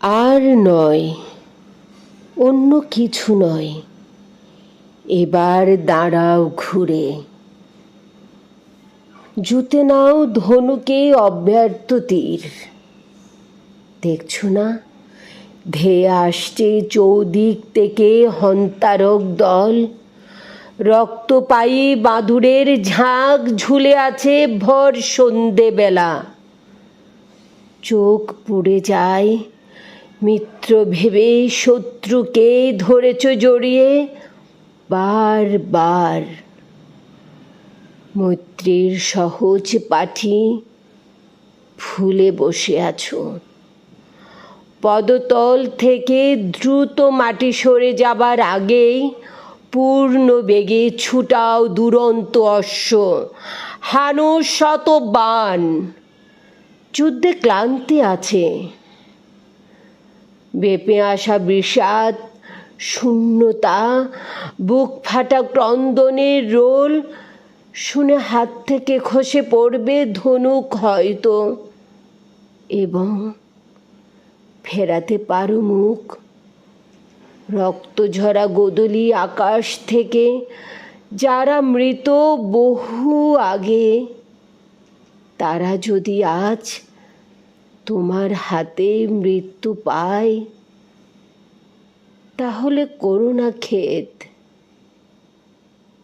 আর নয়, অন্য কিছু নয়। এবার দাঁড়াও ঘুরে। জুতে নাও ধনুকে অব্যর্থ তীর। দেখছ না? ধেয়ে আসছে চৌদিক থেকে হন্তারক দল। রক্তপায়ী বাঁদুরের ঝাঁক ঝুলে আছে ভর সন্ধেবেলা। চোখ পুড়ে যায় মিত্র ভেবে শত্রুকে ধরেছ জড়িয়ে বার বার। মৈত্রীর সহজ পাঠি ফুলে বসে আছো। পদতল থেকে দ্রুত মাটি সরে যাবার আগেই পূর্ণ বেগে ছুটাও দুরন্ত অশ্ব, হানো শত বান যুদ্ধে ক্লান্তি আছে। বেপে আসা বিষাদ, শূন্যতা, বুক ফাটা ক্রন্দনের রোল, শুনে হাত থেকে খসে পড়বে ধনুক হয়তো, এবং ফেরাতে পারো মুখ। রক্তঝরা গোদলি আকাশ থেকে, যারা মৃত বহু আগে, তারা যদি আজ তোমার হাতে মৃত্যু পায়, তাহলে করোনা ক্ষেত।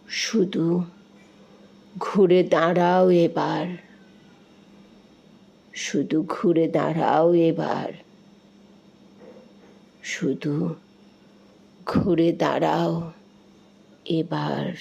শুধু ঘুরে দাঁড়াও এবার, শুধু ঘুরে দাঁড়াও এবার, শুধু ঘুরে দাঁড়াও এবার।